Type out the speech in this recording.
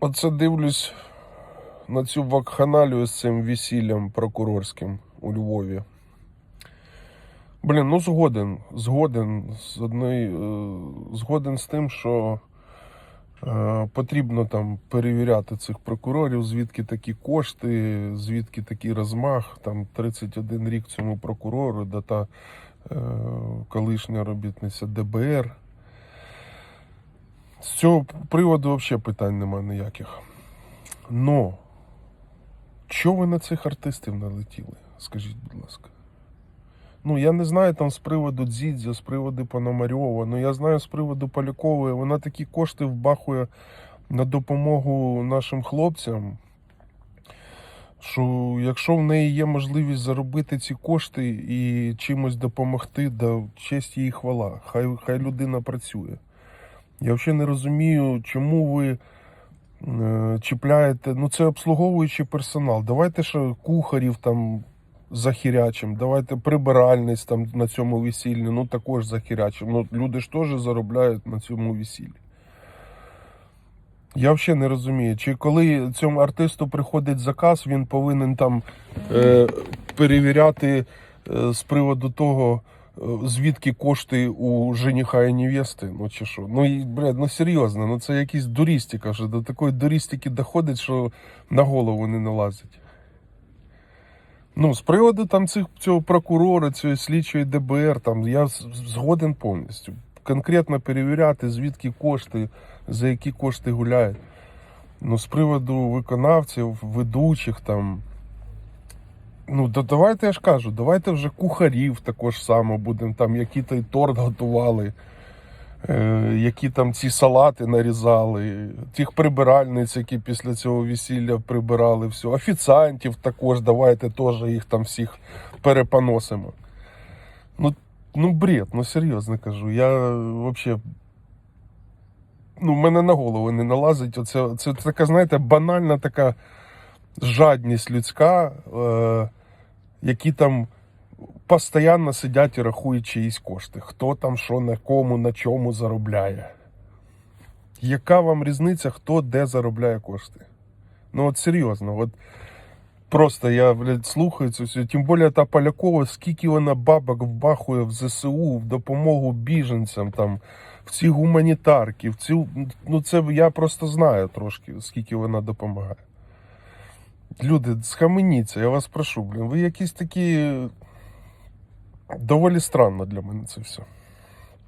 Оце дивлюсь на цю вакханалію з цим весіллям прокурорським у Львові. Блін, ну згоден. Згоден з одної, е, згоден з тим, що е, потрібно там перевіряти цих прокурорів, звідки такі кошти, звідки такий розмах. Там 31 рік цьому прокурору, да та е, колишня робітниця ДБР. З цього приводу взагалі питань немає ніяких. Но чого ви на цих артистів налетіли? Скажіть, будь ласка. Ну, я не знаю там з приводу Дзідзя, з приводу Пономарьова, ну я знаю з приводу Полякової, вона такі кошти вбахує на допомогу нашим хлопцям. Що якщо в неї є можливість заробити ці кошти і чимось допомогти, да честь їй хвала. Хай, хай людина працює. Я взагалі не розумію, чому ви е, чіпляєте. Ну, це обслуговуючий персонал. Давайте ще кухарів там захірячим, давайте прибиральниць там на цьому весіллі, ну також захірячим. Ну, люди ж теж заробляють на цьому весіллі. Я взагалі не розумію, чи коли цьому артисту приходить заказ, він повинен там е, перевіряти е, з приводу того, звідки кошти у жениха і невести, ну чи що. Ну і блядь, ну серйозно, ну це якісь дурістика вже до такої дурістики доходить, що на голову не налазить. Ну, з приводу там цих цього прокурора, цієї слідчої ДБР, там я згоден повністю. Конкретно перевіряти, звідки кошти, за які кошти гуляють. Ну, з приводу виконавців, ведучих там. Ну, то давайте я ж кажу, давайте вже кухарів також само будемо, там, які той торт готували, е, які там ці салати нарізали, тих прибиральниць, які після цього весілля прибирали все. Офіціантів також, давайте теж їх там всіх перепоносимо. Ну, ну бред, ну серйозно кажу. Я взагалі. Ну, в мене на голову не налазить. Оце, це така, знаєте, банальна така жадність людська, е, які там постійно сидять і рахують чиїсь кошти. Хто там що на кому, на чому заробляє. Яка вам різниця, хто де заробляє кошти? Ну от серйозно, от просто я блядь, слухаю це все. Тим більше та Полякова, скільки вона бабок вбахує в ЗСУ, в допомогу біженцям, там, в ці гуманітарки, в цю. Ну це я просто знаю трошки, скільки вона допомагає. Люди, схаменіться, я вас прошу, блін. Ви якісь такі. Доволі странно для мене це все.